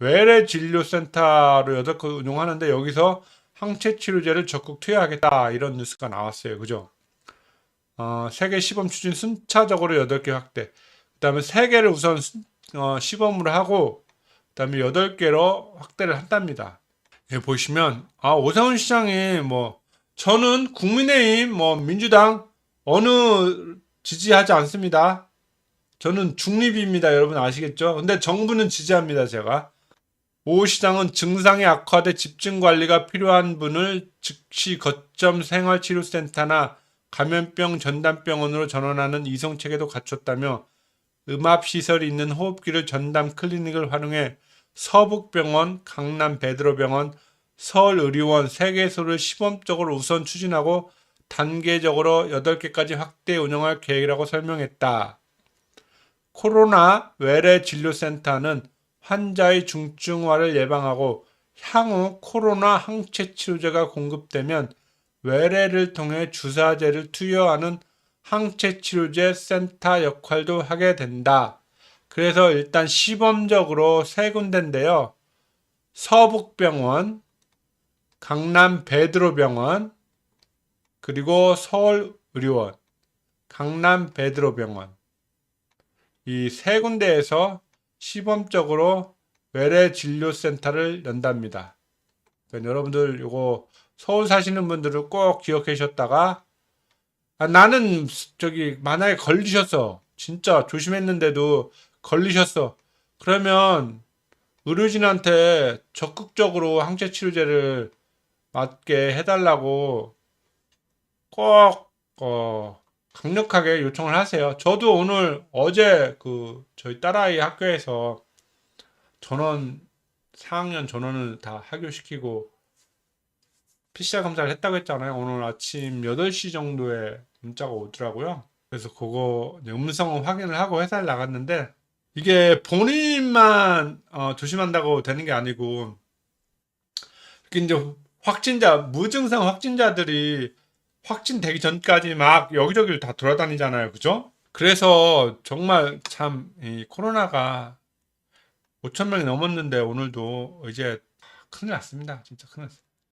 외래 진료센터로 8곳 운영하는데 여기서 항체 치료제를 적극 투여하겠다 이런 뉴스가 나왔어요. 그죠? 어, 세계 시범 추진 순차적으로 8개 확대. 그다음에 3개를 우선 순- 어, 시범으로 하고 그다음에 8개로 확대를 한답니다. 여기 보시면 아, 오세훈 시장이 뭐 저는 국민의힘 뭐 민주당 어느 지지하지 않습니다. 저는 중립입니다. 여러분 아시겠죠? 근데 정부는 지지합니다. 제가. 오 시장은 증상이 악화돼 집중 관리가 필요한 분을 즉시 거점 생활치료센터나 감염병 전담병원으로 전원하는 이송 체계도 갖췄다며 음압 시설이 있는 호흡기를 전담 클리닉을 활용해 서북병원, 강남 베드로병원, 서울의료원 3개소를 시범적으로 우선 추진하고 단계적으로 8개까지 확대 운영할 계획이라고 설명했다. 코로나 외래 진료센터는 환자의 중증화를 예방하고 향후 코로나 항체 치료제가 공급되면 외래를 통해 주사제를 투여하는 항체 치료제 센터 역할도 하게 된다. 그래서 일단 시범적으로 세 군데인데요. 서북병원, 강남 베드로병원, 그리고 서울의료원, 강남 베드로병원 이 세 군데에서 시범적으로 외래 진료센터를 연답니다. 그러니까 여러분들 요거 서울 사시는 분들은 꼭 기억해 주셨다가 아, 나는 저기 만약에 걸리셨어 진짜 조심했는데도 걸리셨어 그러면 의료진한테 적극적으로 항체 치료제를 맞게 해달라고 꼭 어, 강력하게 요청을 하세요. 저도 오늘 어제 그 저희 딸아이 학교에서 전원 4학년 전원을 다 하교시키고 PCR 검사를 했다고 했잖아요. 오늘 아침 8시 정도에 문자가 오더라고요. 그래서 그거 음성 확인을 하고 회사를 나갔는데 이게 본인만 어, 조심한다고 되는 게 아니고 이제 확진자 무증상 확진자들이 확진되기 전까지 막 여기저기를 다 돌아다니잖아요. 그죠? 그래서 정말 참 이 코로나가 5천 명이 넘었는데 오늘도 이제 큰일 났습니다. 진짜 큰일 났어요.